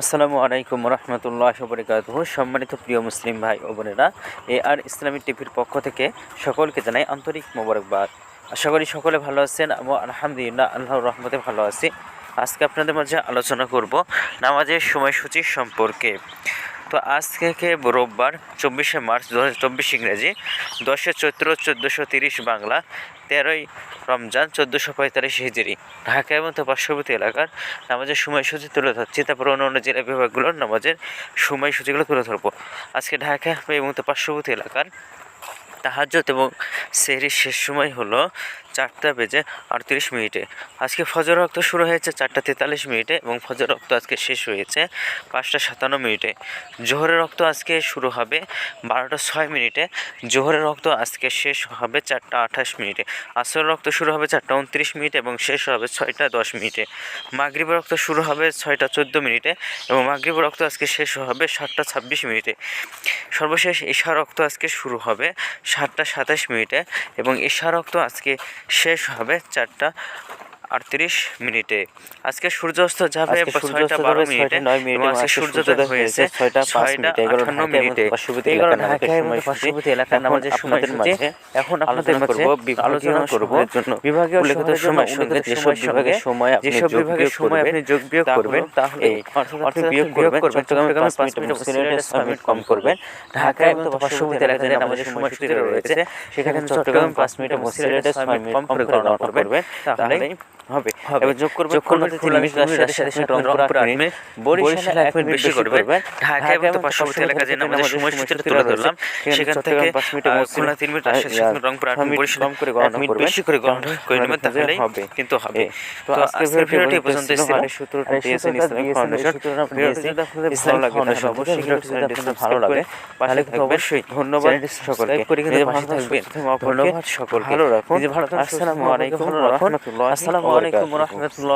আসসালামু আলাইকুম রহমতুল্লাহ বরকাত সম্মানিত প্রিয় মুসলিম ভাই ও বোনেরা, এ আর ইসলামী টিভির পক্ষ থেকে সকলকে জানাই আন্তরিক মোবারকবাদ। আশা করি সকলে ভালো আছেন এবং আলহামদুলিল্লাহ আল্লাহ রহমতে ভালো আছি। আজকে আপনাদের মাঝে আলোচনা করব নামাজের সময়সূচি সম্পর্কে। তো আজ থেকে রোববার চব্বিশে মার্চ দু হাজার চব্বিশ ইংরেজি, দশে চৈত্র চোদ্দোশো তিরিশ বাংলা, তেরোই রমজান চোদ্দোশো পঁয়তাল্লিশ হিজড়ি ঢাকা এবং তার পার্শ্ববর্তী এলাকার নামাজের সময়সূচি তুলে ধরছি তারপর অন্য অন্য জেলা বিভাগগুলোর নামাজের সময়সূচিগুলো তুলে ধরবো। আজকে ঢাকা এবং তার পার্শ্ববর্তী এলাকার তাহাজত এবং সেহরির শেষ সময় হলো চারটা বেজে আটত্রিশ মিনিটে। আজকে ফজর রক্ত শুরু হয়েছে চারটা তেতাল্লিশ মিনিটে এবং ফজর রক্ত আজকে শেষ হয়েছে পাঁচটা সাতান্ন মিনিটে। জোহরের রক্ত আজকে শুরু হবে বারোটা ছয় মিনিটে। জোহরের রক্ত আজকে শেষ হবে চারটা আঠাশ মিনিটে। আসর রক্ত শুরু হবে চারটা উনত্রিশ মিনিটে এবং শেষ হবে ছয়টা দশ মিনিটে। মাগরিব রক্ত শুরু হবে ছয়টা চোদ্দ মিনিটে এবং মাগরিব রক্ত আজকে শেষ হবে সাতটা ছাব্বিশ মিনিটে। সর্বশেষ ঈশা রক্ত আজকে শুরু হবে সাতটা সাতাশ মিনিটে এবং ঈশা রক্ত আজকে শেষ হবে চারটা আটত্রিশ মিনিটে। আজকে সূর্যাস্ত যাবে ছয়টা বারো মিনিটে আজকে সূর্যোদয় হয়েছে ছয়টা ছয়টা মিনিটে, এগারো আটান্ন ঢাকা এবং মিনিটে পার্শ্ববর্তী এলাকার ঢাকা এবং পার্শ্ববর্তী সময়সূচি। এলাকার এখন আপনাদের মাঝে এখন আপনাদের আলোচনা করব বিভাগীয় করব জন্য। বিভাগীয় উল্লেখিত সময়ের সঙ্গে যেসব সময়ের বিভাগের সময় আপনি যেসব যোগ বিভাগের সময় আপনি যোগ বিয়োগ করবেন তাহলে এই, অর্থাৎ বিয়োগ করবেন, চট্টগ্রামে পাঁচ মিনিট সিলেটে ছয় মিনিট কম করবেন। ঢাকা ঢাকা এবং পার্শ্ববর্তী এলাকায় এলাকায় আমাদের আমাদের সময়সূচি সময়সূচি রয়েছে। সেখানে চট্টগ্রাম পাঁচ মিনিট এবং সিলেটে ছয় মিনিট কম করে করবেন তাহলে হবে এবার যোগ করবেন যোগ করবেন খুলনা রাজশাহী রংপুর আট মিনিট আট এক মিনিট বেশি করবেন ঢাকা এবং পার্শ্ববর্তী এলাকায় যে আমাদের সময়সূচিটা তুলে ধরলাম সেখান থেকে পাঁচ মিনিট খুলনা তিন মিনিট রাজশাহী রংপুর আট মিনিট বরিশাল করে গণনা এক মিনিট বেশি করে গণনা করে নেবেন তাহলেই হবে। কিন্তু হবে তো আজকের ভিডিওটি পর্যন্ত ছিল আর এই সূত্রটা দিয়েছেন ইসলামিক ফাউন্ডেশন। ভিডিওটি যদি আপনাদের ভালো লাগে অবশ্যই ভিডিওটি যদি ভালো লাগে তাহলে অবশ্যই ধন্যবাদ সকলকে। সাবস্ক্রাইব করে ভালো থাকবেন। ধন্যবাদ সকলকে ভালো রাখুন। আসসালামু আলাইকুম রাখুন। রহমতুল্লাহি আসসালামু আলাইকুম। রহমতুল্লাহ